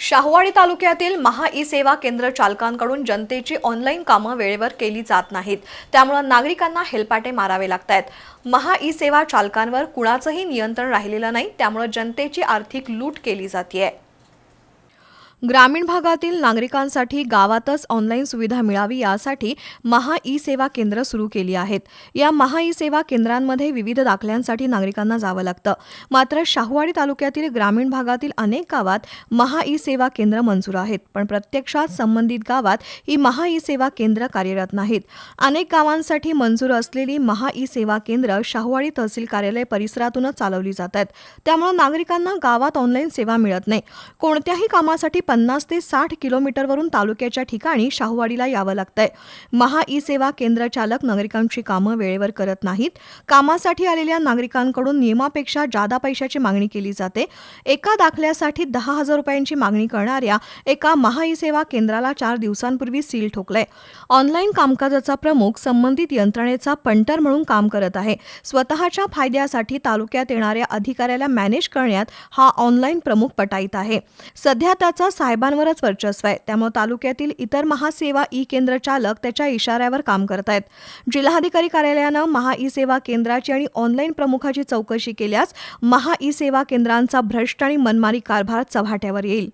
शाहूवाडी तालुक्यातील महा ई सेवा केंद्र चालकांकडून जनतेची ऑनलाईन कामं वेळेवर केली जात नाहीत. त्यामुळे नागरिकांना हेलपाटे मारावे लागत आहेत महा ई सेवा चालकांवर कुणाचंही नियंत्रण राहिलेलं नाही त्यामुळे जनतेची आर्थिक लूट केली जाते ग्रामीण भागातील नागरिकांसाठी गावातच ऑनलाईन सुविधा मिळावी यासाठी महा ई सेवा केंद्र सुरू केली आहेत. या महा ई सेवा केंद्रांमध्ये विविध दाखल्यांसाठी नागरिकांना जावं लागतं. मात्र शाहूवाडी तालुक्यातील ग्रामीण भागातील अनेक गावात महा ई सेवा केंद्र मंजूर आहेत पण प्रत्यक्षात संबंधित गावात ही महा ई सेवा केंद्र कार्यरत नाहीत. अनेक गावांसाठी मंजूर असलेली महा ई सेवा केंद्र शाहूवाडी तहसील कार्यालय परिसरातूनच चालवली जात आहेत. त्यामुळे नागरिकांना गावात ऑनलाईन सेवा मिळत नाही. कोणत्याही कामासाठी पन्नास ते साठ किलोमीटरवरून तालुक्याच्या ठिकाणी शाहूवाडीला यावं लागतंय. महा ई सेवा केंद्र चालक नागरिकांची कामं वेळेवर करत नाहीत. कामासाठी आलेल्या नागरिकांकडून नियमापेक्षा जादा पैशाची मागणी केली जाते. एका दाखल्यासाठी दहा हजार रुपयांची मागणी करणाऱ्या एका महा ई सेवा केंद्राला चार दिवसांपूर्वी सील ठोकलंय. ऑनलाईन कामकाजाचा प्रमुख संबंधित यंत्रणेचा पंटर म्हणून काम करत आहे. स्वतःच्या फायद्यासाठी तालुक्यात येणाऱ्या अधिकाऱ्याला मॅनेज करण्यात हा ऑनलाईन प्रमुख पटाईत आहे. सध्या त्याचा साहेबांवरच वर्चस्व आहे. त्यामुळे तालुक्यातील इतर महासेवा ई केंद्र चालक त्याच्या इशाऱ्यावर काम करत आहेत जिल्हाधिकारी कार्यालयानं महा ई सेवा केंद्राची आणि ऑनलाईन प्रमुखाची चौकशी केल्यास महा ई सेवा केंद्रांचा भ्रष्ट आणि मनमारी कारभार चव्हाट्यावर येईल.